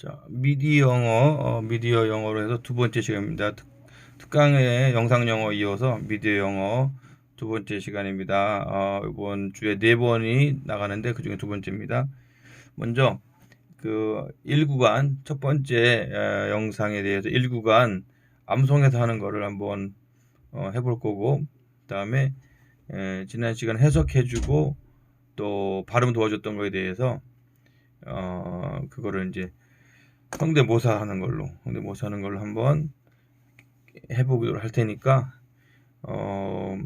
자, 미디 영어, 어, 미디어 영어로 해서 두 번째 시간입니다. 특, 특강의 영상 영어 이어서 미디어 영어 두 번째 시간입니다. 어, 이번 주에 네 번이 나가는데 그 중에 두 번째입니다. 먼저 그 1구간 첫 번째 에, 영상에 대해서 1구간 암송해서 하는 거를 한번 어, 해볼 거고 그다음에 에, 지난 시간 해석해주고 또 발음 도와줬던 거에 대해서 어, 그거를 이제 성대모사 하는 걸로 성대모사 하는 걸로 한번 해보기로 할 테니까 어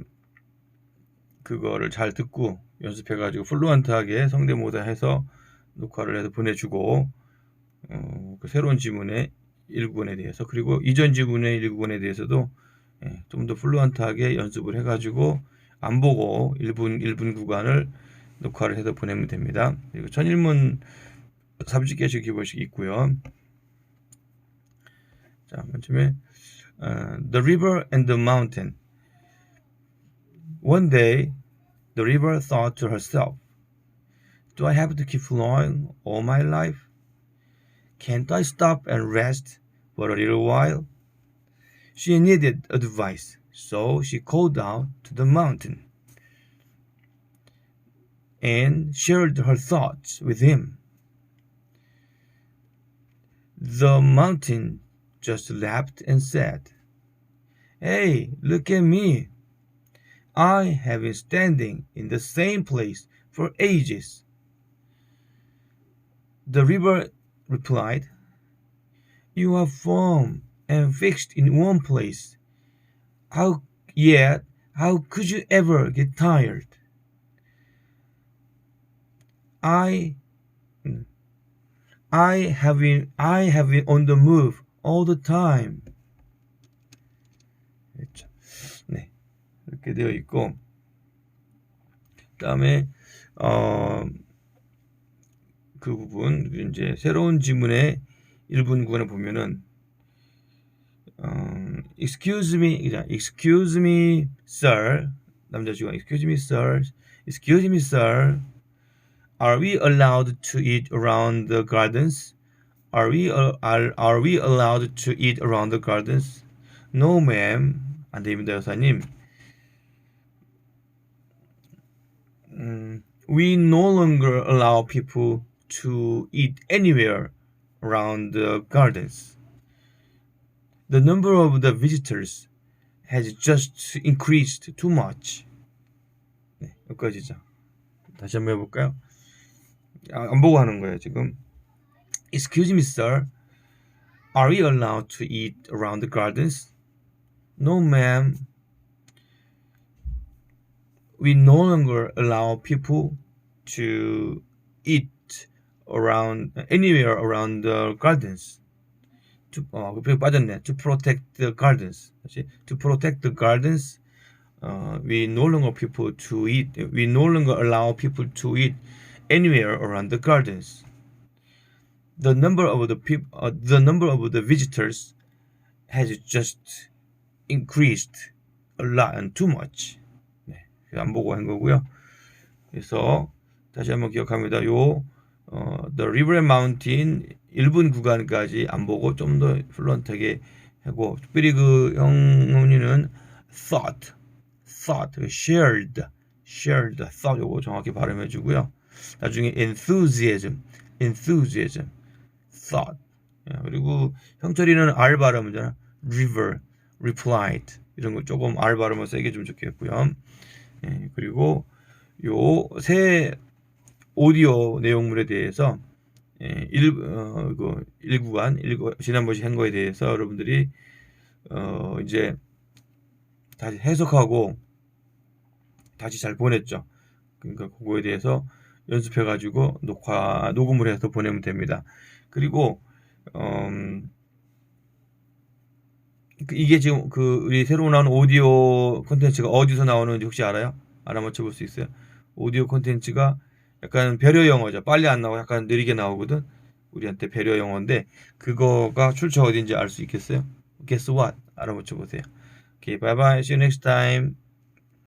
그거를 잘 듣고 연습해 가지고 플루언트하게 성대모사 해서 녹화를 해서 보내주고 어, 그 새로운 지문의 일부분에 대해서 그리고 이전 지문의 일부분에 대해서도 예, 좀더 플루언트하게 연습을 해가지고 안 보고 1분 1분 구간을 녹화를 해서 보내면 됩니다. 그리고 전일문 30개씩 기본씩 있고요. 자, 맨 처음에 uh, The river and the mountain. One day, the river thought to herself, Do I have to keep flowing all my life? Can't I stop and rest for a little while? She needed advice, so she called out to the mountain and shared her thoughts with him. The mountain just laughed and said, Hey, look at me. I have been standing in the same place for ages. The river replied, You are firm and fixed in one place. How yet how could you ever get tired? I I have been I have been on the move all the time. 그렇죠. 네. 이렇게 되어 있고 그다음에 어 그 부분 이제 새로운 지문의 1분 구간에 보면은 어, excuse me, excuse me, sir. 남자 직원, excuse me, sir. Excuse me, sir. Are we allowed to eat around the gardens? Are we uh, are, are we allowed to eat around the gardens? No, ma'am. 안 됩니다, 여사님. 음, we no longer allow people to eat anywhere around the gardens. The number of the visitors has just increased too much. 네, 여기까지죠. 다시 한번 해볼까요? 아, 안 보고 하는 거예요, 지금. Excuse me, sir. Are we allowed to eat around the gardens? No, ma'am. We no longer allow people to eat around anywhere around the gardens. To, 어, 그 빠졌네. To protect the gardens. 다시. To protect the gardens. Uh, we no longer people to eat. We no longer allow people to eat anywhere around the gardens. The number of the people, uh, the number of the visitors, has just increased a lot and too much. 네, 안 보고 한 거고요. 그래서 다시 한번 기억합니다. 요 어, The River and Mountain 1분 구간까지 안 보고 좀 더 플런트하게 하고 특별히 그 형님은 thought, thought, shared, shared thought 요거 정확히 발음해 주고요. 나중에 enthusiasm, enthusiasm, thought. 예, 그리고 형철이는 R 발음이잖아. river, replied 이런 거 조금 R 발음을 세게 좀 좋겠고요. 예, 그리고 요 새 오디오 내용물에 대해서 예, 일, 어, 그 일구간, 일구, 지난번에 한 거에 대해서 여러분들이 어, 이제 다시 해석하고 다시 잘 보냈죠. 그러니까 그거에 대해서 연습해 가지고 녹화 녹음을 해서 보내면 됩니다. 그리고 음, 그 이게 지금 그 우리 새로 나온 오디오 콘텐츠가 어디서 나오는지 혹시 알아요? 알아맞혀 볼 수 있어요? 오디오 콘텐츠가 약간 배려 영어죠. 빨리 안 나오고 약간 느리게 나오거든. 우리한테 배려 영어인데 그거가 출처 어딘지 알 수 있겠어요? Guess what? 알아맞혀 보세요. Okay, bye bye. See you next time.